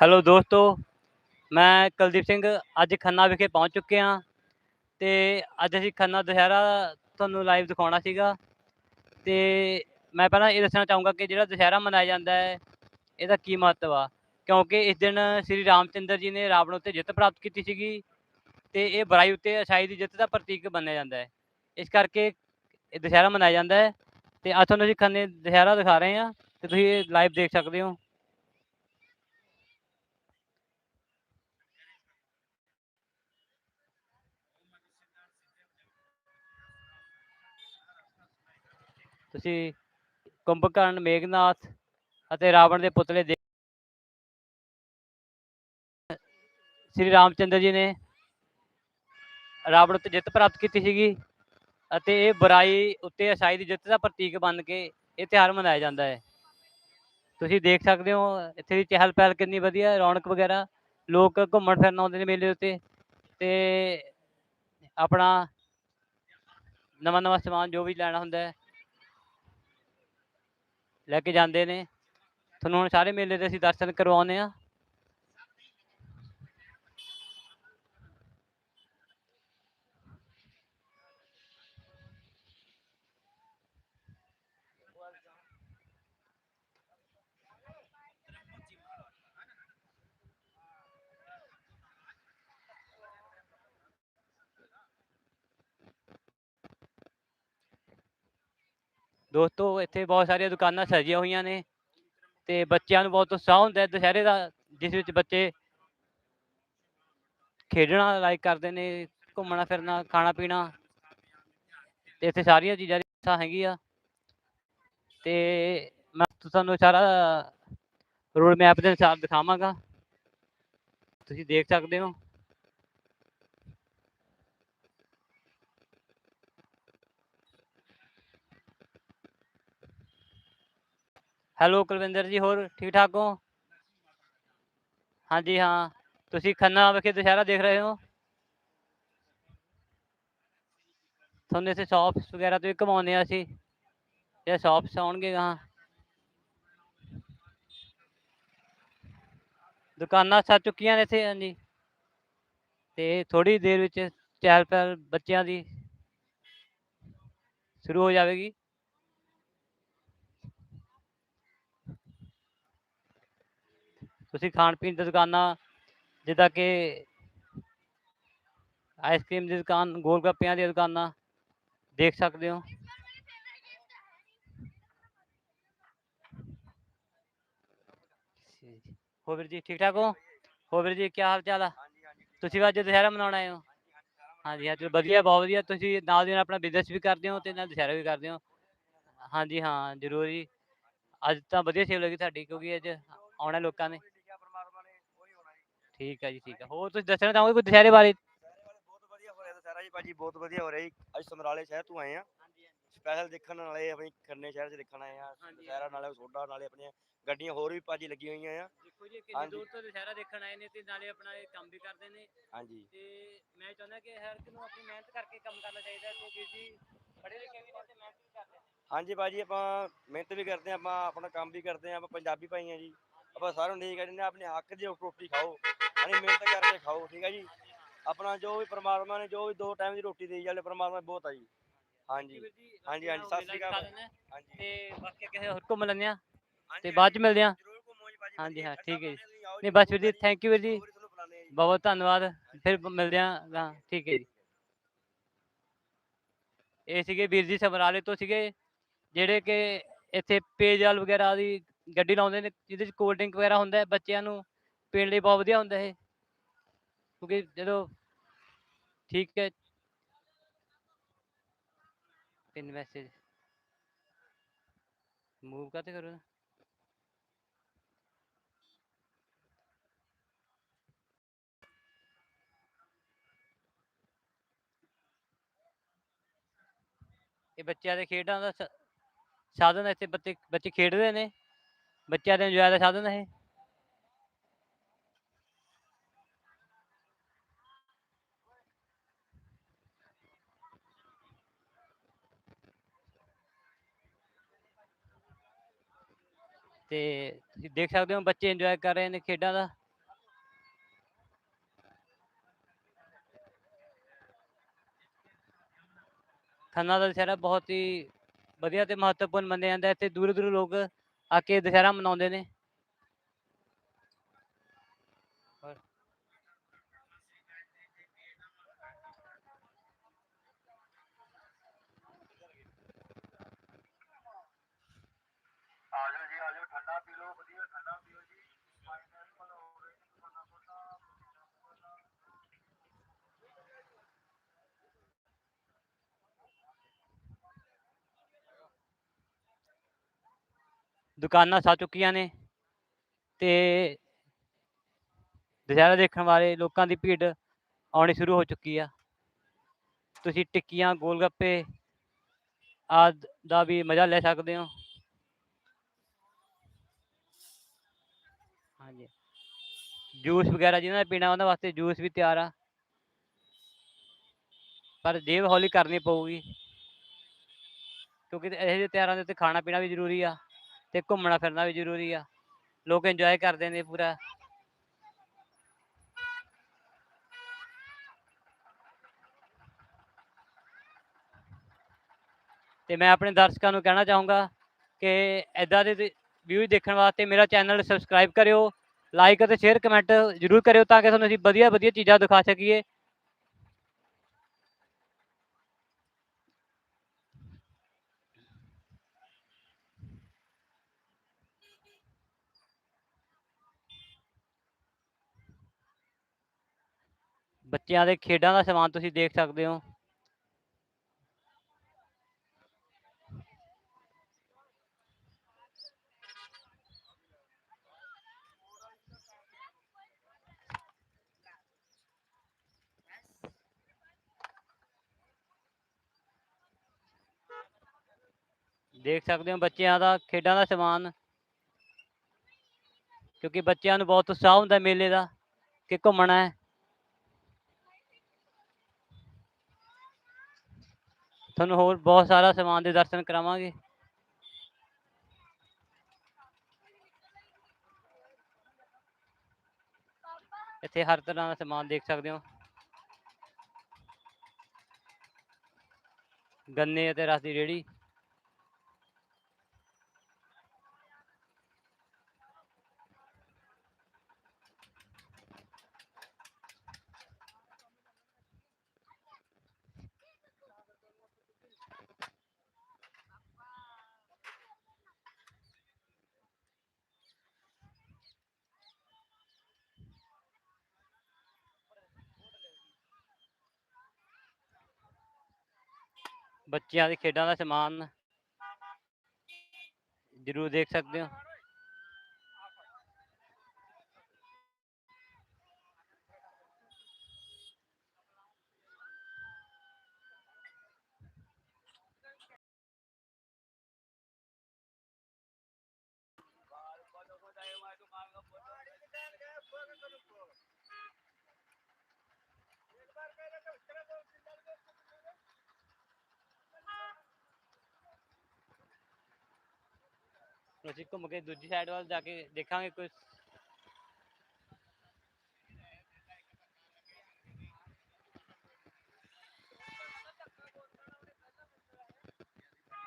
Hello ਦੋਸਤੋ, ਮੈਂ ਕੁਲਦੀਪ ਸਿੰਘ ਅੱਜ ਖੰਨਾ ਵਿਖੇ ਪਹੁੰਚ ਚੁੱਕੇ ਹਾਂ ਤੇ ਅੱਜ ਅਸੀਂ ਖੰਨਾ ਦੁਸਹਿਰਾ ਤੁਹਾਨੂੰ ਲਾਈਵ ਦਿਖਾਉਣਾ ਸੀਗਾ ਤੇ ਮੈਂ ਪਹਿਲਾਂ ਇਹ ਦੱਸਣਾ ਚਾਹੂੰਗਾ ਕਿ ਜਿਹੜਾ ਦੁਸਹਿਰਾ ਮਨਾਇਆ ਜਾਂਦਾ ਹੈ, ਇਹਦਾ ਕੀ ਮਹੱਤਵ ਆ? ਕਿਉਂਕਿ ਇਸ ਦਿਨ ਸ੍ਰੀ ਰਾਮਚੰਦਰ ਜੀ ਨੇ ਰਾਵਣ ਉੱਤੇ ਜਿੱਤ ਪ੍ਰਾਪਤ ਕੀਤੀ ਸੀਗੀ ਤੇ ਇਹ ਬੁਰਾਈ ਉੱਤੇ ਅਛਾਈ ਦੀ ਜਿੱਤ ਦਾ ਪ੍ਰਤੀਕ ਮੰਨਿਆ ਜਾਂਦਾ ਹੈ। ਇਸ ਕਰਕੇ ਇਹ ਦੁਸਹਿਰਾ ਮਨਾਇਆ ਜਾਂਦਾ ਹੈ ਤੇ ਅੱਜ ਤੁਹਾਨੂੰ ਅਸੀਂ ਖੰਨੇ ਦੁਸਹਿਰਾ ਦਿਖਾ ਰਹੇ ਹਾਂ ਤੇ ਤੁਸੀਂ ਇਹ ਲਾਈਵ ਦੇਖ ਸਕਦੇ ਹੋ। ਤੁਸੀਂ ਕੁੰਭਕਰਨ, ਮੇਘਨਾਥ ਅਤੇ ਰਾਵਣ ਦੇ ਪੁਤਲੇ ਦੇ ਸ੍ਰੀ ਰਾਮਚੰਦਰ ਜੀ ਨੇ ਰਾਵਣ ਉੱਤੇ ਜਿੱਤ ਪ੍ਰਾਪਤ ਕੀਤੀ ਸੀਗੀ ਅਤੇ ਇਹ ਬੁਰਾਈ ਉੱਤੇ ਅਛਾਈ ਦੀ ਜਿੱਤ ਦਾ ਪ੍ਰਤੀਕ ਬਣ ਕੇ ਇਹ ਤਿਉਹਾਰ ਮਨਾਇਆ ਜਾਂਦਾ ਹੈ। ਤੁਸੀਂ ਦੇਖ ਸਕਦੇ ਹੋ ਇੱਥੇ ਦੀ ਚਹਿਲ ਪਹਿਲ ਕਿੰਨੀ ਵਧੀਆ ਰੌਣਕ ਵਗੈਰਾ, ਲੋਕ ਘੁੰਮਣ ਫਿਰਨ ਆਉਂਦੇ ਨੇ ਮੇਲੇ ਉੱਤੇ ਤੇ ਆਪਣਾ ਨਵਾਂ ਨਵਾਂ ਸਮਾਨ ਜੋ ਵੀ ਲੈਣਾ ਹੁੰਦਾ ਹੈ ਲੈ ਕੇ ਜਾਂਦੇ ਨੇ। ਤੁਹਾਨੂੰ ਹੁਣ ਸਾਰੇ ਮੇਲੇ ਦੇ ਅਸੀਂ ਦਰਸ਼ਨ ਕਰਵਾਉਂਦੇ ਆ ਦੋਸਤੋ, ਇੱਥੇ ਬਹੁਤ ਸਾਰੀਆਂ ਦੁਕਾਨਾਂ ਸਜੀਆਂ ਹੋਈਆਂ ਨੇ ਤੇ ਬੱਚਿਆਂ ਨੂੰ ਬਹੁਤ ਉਤਸ਼ਾਹ ਹੁੰਦਾ ਹੈ। ਦੁਸਹਿਰੇ ਦਾ, ਜਿਸ ਵਿੱਚ ਬੱਚੇ ਖੇਡਣਾ ਲਾਈਕ ਕਰਦੇ ਨੇ, ਘੁੰਮਣਾ ਫਿਰਨਾ, ਖਾਣਾ ਪੀਣਾ ਤੇ ਇੱਥੇ ਸਾਰੀਆਂ ਚੀਜ਼ਾਂ ਦੀ ਇੱਛਾ ਹੈਗੀ ਆ। ਤੇ ਮੈਂ ਤੁਹਾਨੂੰ ਸਾਰਾ ਰੋਡ ਮੈਪ ਦੇ ਅਨੁਸਾਰ ਦਿਖਾਵਾਂਗਾ। ਤੁਸੀਂ ਦੇਖ ਸਕਦੇ ਹੋ। ਹੈਲੋ ਕੁਲਵਿੰਦਰ ਜੀ, ਹੋਰ ਠੀਕ ਠਾਕ ਹੋ? ਹਾਂਜੀ ਹਾਂ, ਤੁਸੀਂ ਖੰਨਾ ਵਿਖੇ ਦੁਸਹਿਰਾ ਦੇਖ ਰਹੇ ਹੋ? ਤੁਹਾਨੂੰ ਇੱਥੇ ਸ਼ਾਪਸ ਵਗੈਰਾ ਤੋਂ ਵੀ ਘਮਾਉਂਦੇ ਆ ਅਸੀਂ ਇਹ ਸ਼ਾਪਸ ਆਉਣਗੇ ਹਾਂ ਦੁਕਾਨਾਂ ਸੱਜ ਚੁੱਕੀਆਂ ਨੇ ਇੱਥੇ, ਹਾਂਜੀ। ਤੇ ਥੋੜੀ ਦੇਰ ਵਿੱਚ ਚਹਿਲ ਪਹਿਲ ਬੱਚਿਆਂ ਦੀ ਸ਼ੁਰੂ ਹੋ ਜਾਵੇਗੀ। ਤੁਸੀਂ ਖਾਣ ਪੀਣ ਦੀ ਦੁਕਾਨਾਂ, ਜਿੱਦਾਂ ਕਿ ਆਈਸਕ੍ਰੀਮ ਦੀ ਦੁਕਾਨ ਗੋਲ ਗੱਪਿਆਂ ਦੀਆਂ ਦੁਕਾਨਾਂ, ਦੇਖ ਸਕਦੇ ਹੋ। ਹੋ ਵੀਰ ਜੀ ਠੀਕ ਠਾਕ ਹੋ? ਹੋ ਵੀਰ ਜੀ ਕੀ ਹਾਲ ਚਾਲ ਆ? ਤੁਸੀਂ ਵੀ ਅੱਜ ਦੁਸਹਿਰਾ ਮਨਾਉਣ ਆਏ ਹੋ? ਹਾਂਜੀ ਹਾਂ ਚਲੋ ਵਧੀਆ, ਬਹੁਤ ਵਧੀਆ। ਤੁਸੀਂ ਨਾਲ ਦੀ ਨਾਲ ਆਪਣਾ ਬਿਜ਼ਨਸ ਵੀ ਕਰਦੇ ਹੋ ਤੇ ਨਾਲ ਦੁਸਹਿਰਾ ਵੀ ਕਰਦੇ ਹੋ। ਹਾਂਜੀ, ਹਾਂ, ਜ਼ਰੂਰ ਜੀ। ਅੱਜ ਤਾਂ ਵਧੀਆ ਸੇਲ ਲੱਗੀ ਤੁਹਾਡੀ, ਕਿਉਂਕਿ ਅੱਜ ਆਉਣਾ ਲੋਕਾਂ ਨੇ। ਠੀਕ ਹੈ ਜੀ ਠੀਕ ਹੈ। ਹੋਰ ਤੁਸੀਂ ਦੱਸਣਾ ਚਾਹੋਗੇ ਕੋਈ ਦੁਸਹਿਰੇ ਬਾਰੇ ਬਹੁਤ ਵਧੀਆ ਹੋ ਰਿਹਾ ਦੁਸਹਿਰਾ ਜੀ ਭਾਜੀ ਬਹੁਤ ਵਧੀਆ ਹੋ ਰਿਹਾ ਜੀ। ਅੱਜ ਸਮਰਾਲੇ ਸ਼ਹਿਰ ਤੋਂ ਆਏ ਆ ਸਪੈਸ਼ਲ ਦੇਖਣ ਨਾਲੇ ਆਪਣੀ ਖੰਨੇ ਸ਼ਹਿਰ 'ਚ ਦੇਖਣ ਆਏ ਆ ਹਾਂਜੀ, ਦੁਸਹਿਰਾ ਨਾਲੇ ਸੋਡਾ ਨਾਲੇ ਆਪਣੀਆਂ ਗੱਡੀਆਂ ਹੋਰ ਵੀ ਭਾਜੀ ਲੱਗੀਆਂ ਹੋਈਆਂ ਆ। ਦੇਖੋ ਜੀ ਕਿੰਨੀ ਹਾਂਜੀ। ਦੂਰ ਤੋਂ ਦੁਸਹਿਰਾ ਦੇਖਣ ਆਏ ਨੇ ਤੇ ਨਾਲੇ ਆਪਣਾ ਇਹ ਕੰਮ ਵੀ ਕਰਦੇ ਨੇ। ਹਾਂਜੀ। ਤੇ ਮੈਂ ਚਾਹੁੰਦਾ ਕਿ ਹਰ ਇੱਕ ਨੂੰ ਆਪਣੀ ਮਿਹਨਤ ਕਰਕੇ ਕੰਮ ਕਰਨਾ ਚਾਹੀਦਾ ਵੀਰ ਜੀ ਪੜ੍ਹੇ ਲਿਖੇ ਵੀ ਨੇ ਤੇ ਮਿਹਨਤ ਵੀ ਕਰਦੇ ਨੇ। ਹਾਂਜੀ ਭਾਜੀ ਆਪਾਂ ਮਿਹਨਤ ਵੀ ਕਰਦੇ ਆ ਆਪਾਂ ਆਪਣਾ ਕੰਮ ਵੀ ਕਰਦੇ ਆ ਆਪਾਂ ਪੰਜਾਬੀ ਭਾਈ ਆ ਜੀ। ਆਪਾਂ ਸਾਰਿਆਂ ਨੂੰ ਇਹ ਕਹਿੰਦੇ ਆ ਆਪਣੇ ਹੱਕ ਦੀ ਰੋਟੀ ਖਾਓ ਆਪਣੀ ਮਿਹਨਤ ਕਰਕੇ ਖਾਓ ਠੀਕ ਹੈ ਜੀ? ਆਪਣਾ ਜੋ ਵੀ ਪ੍ਰਮਾਤਮਾ ਨੇ ਜੋ ਵੀ ਦੋ ਟਾਈਮ ਦੀ ਰੋਟੀ ਦੇਈ ਜਾਲੇ ਪ੍ਰਮਾਤਮਾ ਬਹੁਤ ਆ ਜੀ। ਹਾਂਜੀ। ਹਾਂਜੀ, ਹਾਂਜੀ, ਸਤਿ ਸ਼੍ਰੀ ਅਕਾਲ। ਹਾਂਜੀ। ਤੇ ਬਾਕੀ ਕਿਸੇ ਹੋਰ ਘੁੰਮ ਲੈਂਦੇ ਆ? ਤੇ ਬਾਅਦ ਚ ਮਿਲਦੇ ਆ। ਹਾਂਜੀ, ਹਾਂ, ਠੀਕ ਹੈ ਜੀ। ਨਹੀਂ ਬਸ ਵੀਰ ਜੀ ਥੈਂਕ ਯੂ ਵੀਰ ਜੀ। ਬਹੁਤ ਧੰਨਵਾਦ। ਫਿਰ ਮਿਲਦੇ ਆ ਠੀਕ ਹੈ ਜੀ। ਇਹ ਸੀਗੇ ਵੀਰ ਜੀ ਸਮਰਾਲੇ ਤੋਂ ਸੀਗੇ ਜਿਹੜੇ ਕਿ ਇੱਥੇ ਪੇਜਲ ਵਗੈਰਾ ਦੀ ਗੱਡੀ ਲਾਉਂਦੇ ਨੇ, ਜਿਹਦੇ ਚ ਕੋਲਡ ਡਰਿੰਕ ਵਗੈਰਾ ਹੁੰਦਾ ਹੈ, ਬੱਚਿਆਂ ਨੂੰ ਪੀਣ ਲਈ ਬਹੁਤ ਵਧੀਆ ਹੁੰਦਾ ਇਹ। ਕਿਉਂਕਿ ਜਦੋਂ ਠੀਕ ਹੈ। ਪਿਨ ਮੈਸੇਜ ਮੂਵ ਕਾਤੇ ਕਰੋ? ਇਹ ਬੱਚਿਆਂ ਦੇ ਖੇਡਾਂ ਦਾ ਸਾਧਨ ਇੱਥੇ ਬੱਚੇ ਬੱਚੇ ਖੇਡਦੇ ਨੇ। ਬੱਚਿਆਂ ਦੇ ਇੰਜੋਏ ਦਾ ਸਾਧਨ ਹੈ ਤੇ ਤੁਸੀਂ ਦੇਖ ਸਕਦੇ ਹੋ ਬੱਚੇ ਇੰਜੋਏ ਕਰ ਰਹੇ ਨੇ ਖੇਡਾਂ ਦਾ। ਖੰਨਾ ਦਾ ਦੁਸਹਿਰਾ ਬਹੁਤ ਹੀ ਵਧੀਆ ਤੇ ਮਹੱਤਵਪੂਰਨ ਮੰਨਿਆ ਜਾਂਦਾ ਹੈ। ਤੇ ਦੂਰੋਂ ਦੂਰੋਂ ਲੋਕ ਆ ਕੇ ਦੁਸਹਿਰਾ ਮਨਾਉਂਦੇ ਨੇ ਔਰ ਆਜੋ ਜੀ ਆਜੋ ਠੰਡਾ ਪੀ ਲਓ ਵਧੀਆ ਠੰਡਾ ਪੀਓ ਜੀ ਦੁਕਾਨਾਂ ਸੱਜ ਚੁੱਕੀਆਂ ਨੇ ਤੇ ਦੁਸਹਿਰਾ ਦੇਖਣ ਵਾਲੇ ਲੋਕਾਂ ਦੀ ਭੀੜ ਆਉਣੀ ਸ਼ੁਰੂ ਹੋ ਚੁੱਕੀ ਆ। ਤੁਸੀਂ ਟਿੱਕੀਆਂ ਗੋਲ ਗੱਪੇ ਆਦਿ ਦਾ ਵੀ ਮਜ਼ਾ ਲੈ ਸਕਦੇ ਹੋ। ਹਾਂਜੀ। ਜੂਸ ਵਗੈਰਾ ਜਿਹਨਾਂ ਨੇ ਪੀਣਾ ਉਹਨਾਂ ਵਾਸਤੇ ਜੂਸ ਵੀ ਤਿਆਰ ਆ। ਪਰ ਜੇਬ ਹੌਲੀ ਕਰਨੀ ਪਊਗੀ। ਕਿਉਂਕਿ ਇਹੋ ਜਿਹੇ ਤਿਉਹਾਰਾਂ ਦੇ ਉੱਤੇ ਖਾਣਾ ਪੀਣਾ ਵੀ ਜ਼ਰੂਰੀ ਆ। ਤੇ ਘੁੰਮਣਾ ਫਿਰਨਾ ਵੀ ਜ਼ਰੂਰੀ ਆ। ਲੋਕ ਇੰਜੋਏ ਕਰਦੇ ਨੇ ਪੂਰਾ। ਤੇ ਮੈਂ ਆਪਣੇ ਦਰਸ਼ਕਾਂ ਨੂੰ ਕਹਿਣਾ ਚਾਹੂੰਗਾ ਕਿ ਐਦਾਂ ਦੇ ਵਿਊ ਦੇਖਣ ਵਾਸਤੇ ਮੇਰਾ ਚੈਨਲ ਸਬਸਕ੍ਰਾਈਬ ਕਰਿਓ ਲਾਈਕ ਅਤੇ ਸ਼ੇਅਰ ਕਮੈਂਟ ਜ਼ਰੂਰ ਕਰਿਓ ਤਾਂ ਕਿ ਤੁਹਾਨੂੰ ਅਸੀਂ ਵਧੀਆ ਵਧੀਆ ਚੀਜ਼ਾਂ ਦਿਖਾ ਸਕੀਏ। ਬੱਚਿਆਂ ਦੇ ਖੇਡਾਂ ਦਾ ਸਮਾਨ ਤੁਸੀਂ ਦੇਖ ਸਕਦੇ ਹੋ। ਦੇਖ ਸਕਦੇ ਹੋ ਬੱਚਿਆਂ ਦਾ, ਖੇਡਾਂ ਦਾ ਸਮਾਨ। ਕਿਉਂਕਿ ਬੱਚਿਆਂ ਨੂੰ ਬਹੁਤ ਉਤਸ਼ਾਹ ਹੁੰਦਾ ਮੇਲੇ ਦਾ, ਕਿ ਘੁੰਮਣਾ ਹੈ। ਤੁਹਾਨੂੰ ਹੋਰ ਬਹੁਤ ਸਾਰਾ ਸਮਾਨ ਦੇ ਦਰਸ਼ਨ ਕਰਾਵਾਂਗੇ। ਇੱਥੇ ਹਰ ਤਰ੍ਹਾਂ ਦਾ ਸਮਾਨ ਦੇਖ ਸਕਦੇ ਹੋ। ਗੰਨੇ ਅਤੇ ਰਸ ਦੀ ਰੇਹੜੀ। ਬੱਚਿਆਂ ਦੇ ਖੇਡਾਂ ਦਾ ਸਮਾਨ ਜ਼ਰੂਰ ਦੇਖ ਸਕਦੇ ਹੋ। ਅਸੀਂ ਘੁੰਮ ਕੇ ਦੂਜੀ ਸਾਈਡ ਵੱਲ ਜਾ ਕੇ ਦੇਖਾਂਗੇ ਕੁਝ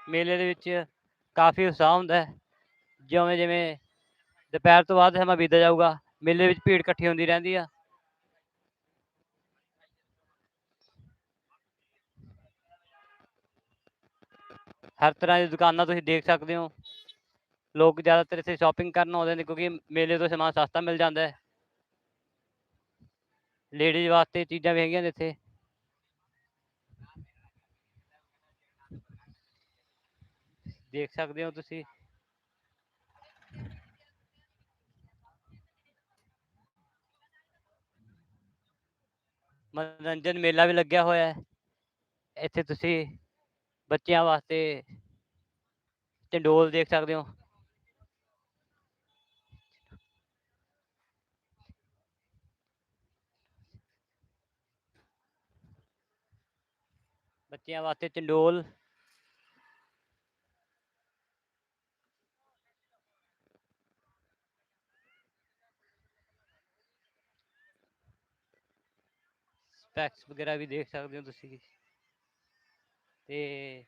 ਮੇਲੇ ਦੇ ਵਿੱਚ ਕਾਫੀ ਉਤਸ਼ਾਹ ਹੁੰਦਾ ਹੈ। ਜਿਵੇਂ ਜਿਵੇਂ ਦੁਪਹਿਰ ਤੋਂ ਬਾਅਦ ਸਮਾਂ ਬੀਤਦਾ ਜਾਊਗਾ, ਮੇਲੇ ਵਿੱਚ ਭੀੜ ਇਕੱਠੀ ਹੁੰਦੀ ਰਹਿੰਦੀ ਆ। ਹਰ ਤਰ੍ਹਾਂ ਦੀ ਦੁਕਾਨਾਂ ਤੁਸੀਂ ਦੇਖ ਸਕਦੇ ਹੋ। ਲੋਕ ਜ਼ਿਆਦਾਤਰ ਇੱਥੇ ਸ਼ਾਪਿੰਗ ਕਰਨ ਆਉਂਦੇ ਨੇ ਕਿਉਂਕਿ ਮੇਲੇ ਤੋਂ ਸਮਾਨ ਸਸਤਾ ਮਿਲ ਜਾਂਦਾ ਹੈ। ਲੇਡੀਜ਼ ਵਾਸਤੇ ਚੀਜ਼ਾਂ ਵੀ ਹੈਗੀਆਂ ਨੇ ਇੱਥੇ। ਦੇਖ ਸਕਦੇ ਹੋ ਤੁਸੀਂ। ਮਨੋਰੰਜਨ ਮੇਲਾ ਵੀ ਲੱਗਿਆ ਹੋਇਆ ਹੈ। ਇੱਥੇ ਤੁਸੀਂ ਬੱਚਿਆਂ ਵਾਸਤੇ ਚੰਡੋਲ ਦੇਖ ਸਕਦੇ ਹੋ। ਬੱਚਿਆਂ ਵਾਸਤੇ ਚੰਡੋਲ ਸਪੈਕਸ ਵਗੈਰਾ ਵੀ ਦੇਖ ਸਕਦੇ ਹੋ ਤੁਸੀਂ ਤੇ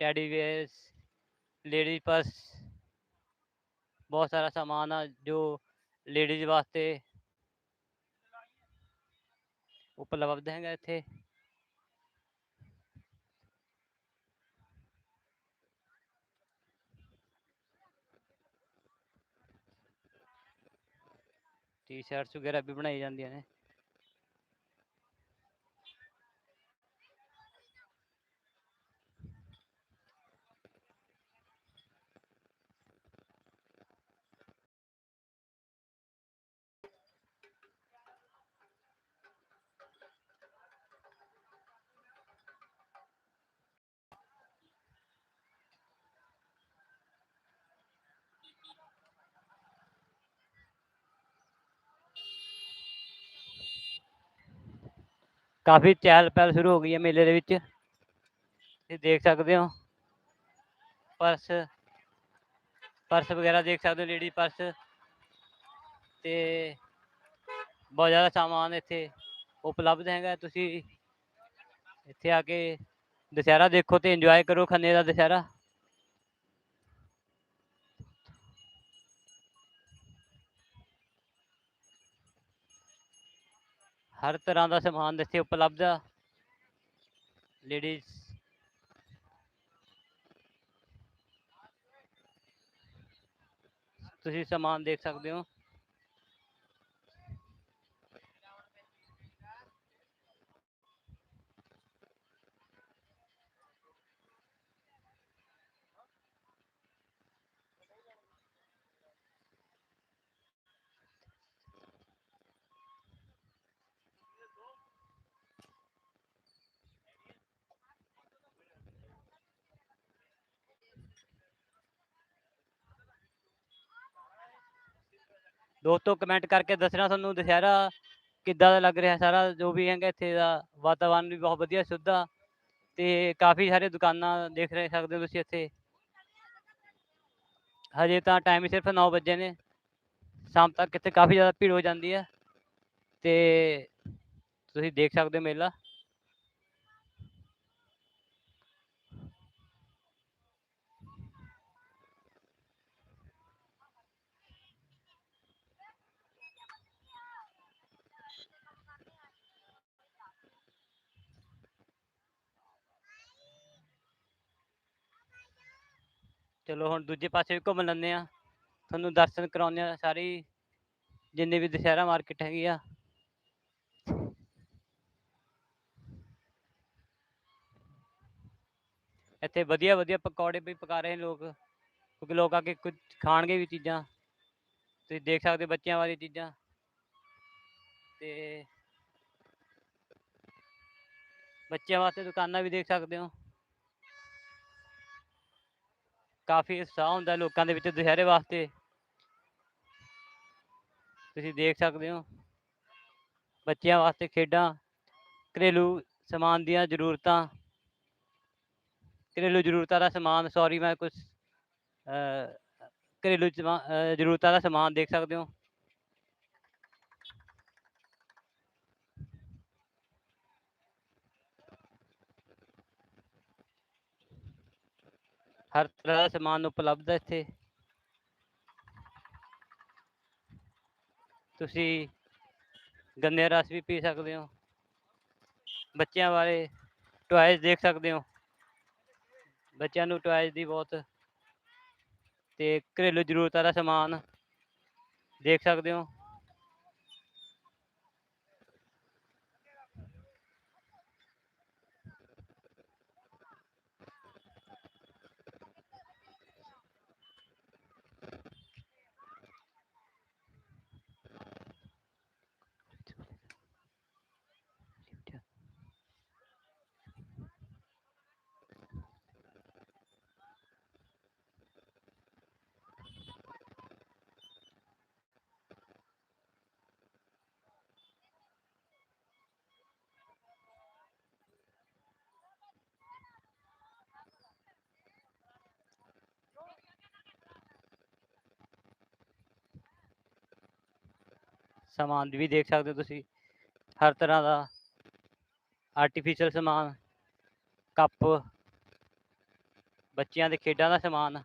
ਟੈਡੀ ਵੇਅਰਸ ਲੇਡੀ ਪਰਸ ਬਹੁਤ ਸਾਰਾ ਸਾਮਾਨ ਆ ਜੋ ਲੇਡੀਜ਼ ਵਾਸਤੇ ਉਪਲਬਧ ਹੈਗਾ ਇੱਥੇ ਟੀ-ਸ਼ਰਟਸ ਵਗੈਰਾ ਵੀ ਬਣਾਈ ਜਾਂਦੀਆਂ ਨੇ। ਕਾਫੀ ਚਹਿਲ ਪਹਿਲ ਸ਼ੁਰੂ ਹੋ ਗਈ ਹੈ ਮੇਲੇ ਦੇ ਵਿੱਚ। ਤੁਸੀਂ ਦੇਖ ਸਕਦੇ ਹੋ। ਪਰਸ ਪਰਸ ਵਗੈਰਾ ਦੇਖ ਸਕਦੇ ਹੋ, ਲੇਡੀ ਪਰਸ ਤੇ ਬਹੁਤ ਜ਼ਿਆਦਾ ਸਾਮਾਨ ਇੱਥੇ ਉਪਲਬਧ ਹੈਗਾ। ਤੁਸੀਂ ਇੱਥੇ ਆ ਕੇ ਦੁਸਹਿਰਾ ਦੇਖੋ ਤੇ ਇੰਜੋਏ ਕਰੋ ਖੰਨੇ ਦਾ ਦੁਸਹਿਰਾ। ਹਰ ਤਰ੍ਹਾਂ ਦਾ ਸਮਾਨ ਇੱਥੇ ਉਪਲਬਧ ਆ। ਲੇਡੀਜ਼ ਤੁਸੀਂ ਸਮਾਨ ਦੇਖ ਸਕਦੇ ਹੋ। ਦੋਸਤੋ ਕਮੈਂਟ ਕਰਕੇ ਦੱਸਣਾ ਤੁਹਾਨੂੰ ਦੁਸਹਿਰਾ ਕਿੱਦਾਂ ਦਾ ਲੱਗ ਰਿਹਾ, ਸਾਰਾ ਜੋ ਵੀ ਹੈਗਾ ਇੱਥੇ ਦਾ ਵਾਤਾਵਰਨ ਵੀ ਬਹੁਤ ਵਧੀਆ, ਸ਼ੁੱਧ ਆ ਤੇ ਕਾਫੀ ਸਾਰੇ ਦੁਕਾਨਾਂ ਦੇਖ ਰਹੇ ਸਕਦੇ ਹੋ ਤੁਸੀਂ ਇੱਥੇ। ਹਜੇ ਤਾਂ ਟਾਈਮ ਸਿਰਫ 9 ਵਜੇ ਨੇ, ਸ਼ਾਮ ਤੱਕ ਇੱਥੇ ਕਾਫੀ ਜ਼ਿਆਦਾ ਭੀੜ ਹੋ ਜਾਂਦੀ ਹੈ ਤੇ ਤੁਸੀਂ ਦੇਖ ਸਕਦੇ ਹੋ ਮੇਲਾ। ਚਲੋ ਹੁਣ ਦੂਜੇ ਪਾਸੇ ਵੀ ਘੁੰਮ ਲੈਂਦੇ ਆ ਤੁਹਾਨੂੰ ਦਰਸ਼ਨ ਕਰਾਉਂਦੇ ਆ ਸਾਰੀ, ਜਿੰਨੇ ਵੀ ਦੁਸਹਿਰਾ ਮਾਰਕੀਟ ਹੈਗੀ ਆ। ਇੱਥੇ ਵਧੀਆ ਵਧੀਆ ਪਕੌੜੇ ਵੀ ਪਕਾ ਰਹੇ ਲੋਕ, ਕਿਉਂਕਿ ਲੋਕ ਆ ਕੇ ਕੁਝ ਖਾਣਗੇ ਵੀ ਚੀਜ਼ਾਂ। ਤੁਸੀਂ ਦੇਖ ਸਕਦੇ ਹੋ ਬੱਚਿਆਂ ਵਾਲੀ ਚੀਜ਼ਾਂ। ਤੇ ਬੱਚਿਆਂ ਵਾਸਤੇ ਦੁਕਾਨਾਂ ਵੀ ਦੇਖ ਸਕਦੇ ਹੋ। ਕਾਫੀ ਉਤਸ਼ਾਹ ਹੁੰਦਾ ਲੋਕਾਂ ਦੇ ਵਿੱਚ ਦੁਸਹਿਰੇ ਵਾਸਤੇ। ਤੁਸੀਂ ਦੇਖ ਸਕਦੇ ਹੋ। ਬੱਚਿਆਂ ਵਾਸਤੇ ਖੇਡਾਂ, ਘਰੇਲੂ ਸਮਾਨ ਦੀਆਂ ਜ਼ਰੂਰਤਾਂ। ਘਰੇਲੂ ਜ਼ਰੂਰਤਾਂ ਦਾ ਸਮਾਨ ਸੌਰੀ ਮੈਂ ਕੁਝ ਘਰੇਲੂ ਸਮਾ- ਜ਼ਰੂਰਤਾਂ ਦਾ ਸਮਾਨ ਦੇਖ ਸਕਦੇ ਹੋ। ਹਰ ਤਰ੍ਹਾਂ ਦਾ ਸਮਾਨ ਉਪਲਬਧ ਹੈ ਇੱਥੇ। ਤੁਸੀਂ ਗੰਨੇ ਦਾ ਰਸ ਵੀ ਪੀ ਸਕਦੇ ਹੋ। ਬੱਚਿਆਂ ਬਾਰੇ ਟੁਆਇਜ਼ ਦੇਖ ਸਕਦੇ ਹੋ। ਬੱਚਿਆਂ ਨੂੰ ਟੁਆਇਜ਼ ਦੀ ਬਹੁਤ ਤੇ ਘਰੇਲੂ ਜ਼ਰੂਰਤਾਂ ਦਾ ਸਮਾਨ ਦੇਖ ਸਕਦੇ ਹੋ। ਸਮਾਨ ਵੀ ਦੇਖ ਸਕਦੇ ਹੋ ਤੁਸੀਂ। ਹਰ ਤਰ੍ਹਾਂ ਦਾ ਆਰਟੀਫਿਸ਼ੀਅਲ ਸਮਾਨ, ਕੱਪ, ਬੱਚਿਆਂ ਦੇ ਖੇਡਾਂ ਦਾ ਸਮਾਨ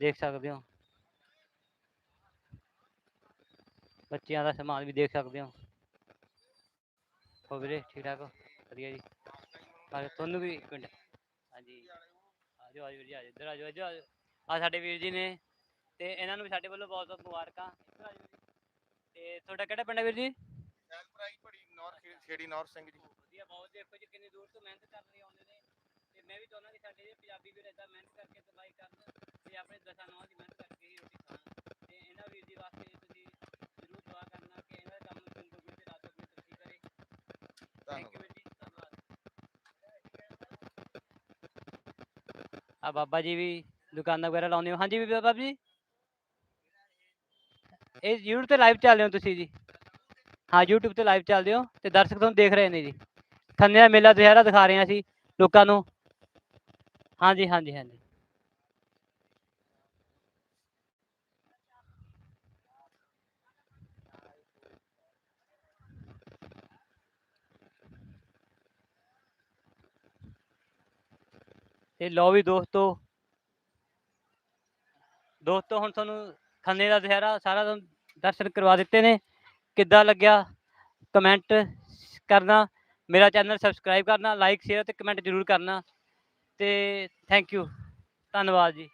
ਦੇਖ ਸਕਦੇ ਹੋ। ਬੱਚਿਆਂ ਦਾ ਸਮਾਨ ਵੀ ਦੇਖ ਸਕਦੇ ਹੋ। ਹੋ ਵੀਰੇ, ਠੀਕ ਠਾਕ ਵਧੀਆ ਜੀ। ਆ ਤੁਹਾਨੂੰ ਵੀ ਇੱਕ ਮਿੰਟ। ਹਾਂਜੀ। ਆਜੋ ਆਜੋ ਜੀ ਆਜੋ ਇੱਧਰ ਆਜੋ ਆਜੋ ਆਜੋ ਆ ਸਾਡੇ ਵੀਰ ਜੀ ਨੇ ਤੇ ਇਹਨਾਂ ਨੂੰ ਵੀ ਸਾਡੇ ਵੱਲੋਂ ਬਹੁਤ ਬਹੁਤ ਮੁਬਾਰਕਾਂ ਤੇ ਤੁਹਾਡਾ ਕਿਹੜਾ ਪਿੰਡ ਹੈ ਵੀਰ ਜੀ? ਸੈਲਪ੍ਰਾਈਜ਼ ਬੜੀ ਨੌਰ ਖੇ- ਖੇੜੀ ਨੌਰ ਸਿੰਘ ਜੀ। ਵਧੀਆ ਬਹੁਤ ਦੇਖੋ ਜੀ ਕਿੰਨੀ ਦੂਰ ਤੋਂ ਮਿਹਨਤ ਕਰਨ ਲਈ ਆਉਂਦੇ ਨੇ। ਤੇ ਮੈਂ ਵੀ ਚਾਹੁੰਦਾ ਕਿ ਸਾਡੇ ਜਿਹੜੇ ਪੰਜਾਬੀ ਵੀਰ ਏਦਾਂ ਮਿਹਨਤ ਕਰਕੇ ਕਮਾਈ ਕਰਨ ਤੇ ਆਪਣੇ ਦਸਾਂ ਨੌਂ ਦੀ ਮਿਹਨਤ ਕਰਕੇ ਹੀ ਰੋਟੀ ਖਾਣ। ਤੇ ਇਹਨਾਂ ਵੀਰ ਜੀ ਵਾਸਤੇ ਤੁਸੀਂ ਜ਼ਰੂਰ ਦੁਆ ਕਰਨਾ ਕਿ ਇਹਨਾਂ ਦਾ ਕੰਮ ਦਿਨ ਦੁਗਣੀ ਤੇ ਰਾਤ ਦੁਗਣੀ ਤਰੱਕੀ ਕਰੇ। ਥੈਂਕ ਯੂ ਵੀਰ ਜੀ ਧੰਨਵਾਦ। ਆ ਬਾਬਾ ਜੀ ਵੀ ਦੁਕਾਨਾਂ ਵਗੈਰਾ ਲਾਉਂਦੇ ਹੋ। ਹਾਂਜੀ ਵੀ ਬਾਬਾ ਜੀ? ਇਹ YouTube ਤੇ ਲਾਈਵ ਚੱਲ ਰਹੇ ਹੋ ਤੁਸੀਂ ਜੀ। ਹਾਂ, YouTube ਤੇ ਲਾਈਵ ਚੱਲਦੇ ਹੋ ਤੇ ਦਰਸ਼ਕ ਤੁਹਾਨੂੰ ਦੇਖ ਰਹੇ ਨੇ ਜੀ। ਖੰਨੇ ਦਾ ਮੇਲਾ ਦੁਸਹਿਰਾ ਦਿਖਾ ਰਹੇ ਹਾਂ ਅਸੀਂ ਲੋਕਾਂ ਨੂੰ। ਹਾਂਜੀ ਹਾਂਜੀ ਹਾਂਜੀ। ਤੇ ਲਓ ਵੀ ਦੋਸਤੋ। ਦੋਸਤੋ, ਹੁਣ ਤੁਹਾਨੂੰ ਖੰਨੇ ਦਾ ਦੁਸਹਿਰਾ ਸਾਰਾ ਤੁਹਾਨੂੰ ਦਰਸ਼ਨ ਕਰਵਾ ਦਿੱਤੇ ਨੇ। ਕਿੱਦਾਂ ਲੱਗਿਆ ਕਮੈਂਟ ਕਰਨਾ, ਮੇਰਾ ਚੈਨਲ ਸਬਸਕ੍ਰਾਈਬ ਕਰਨਾ ਲਾਈਕ ਸ਼ੇਅਰ ਤੇ ਕਮੈਂਟ ਜ਼ਰੂਰ ਕਰਨਾ। ਤੇ ਥੈਂਕ ਯੂ ਧੰਨਵਾਦ ਜੀ।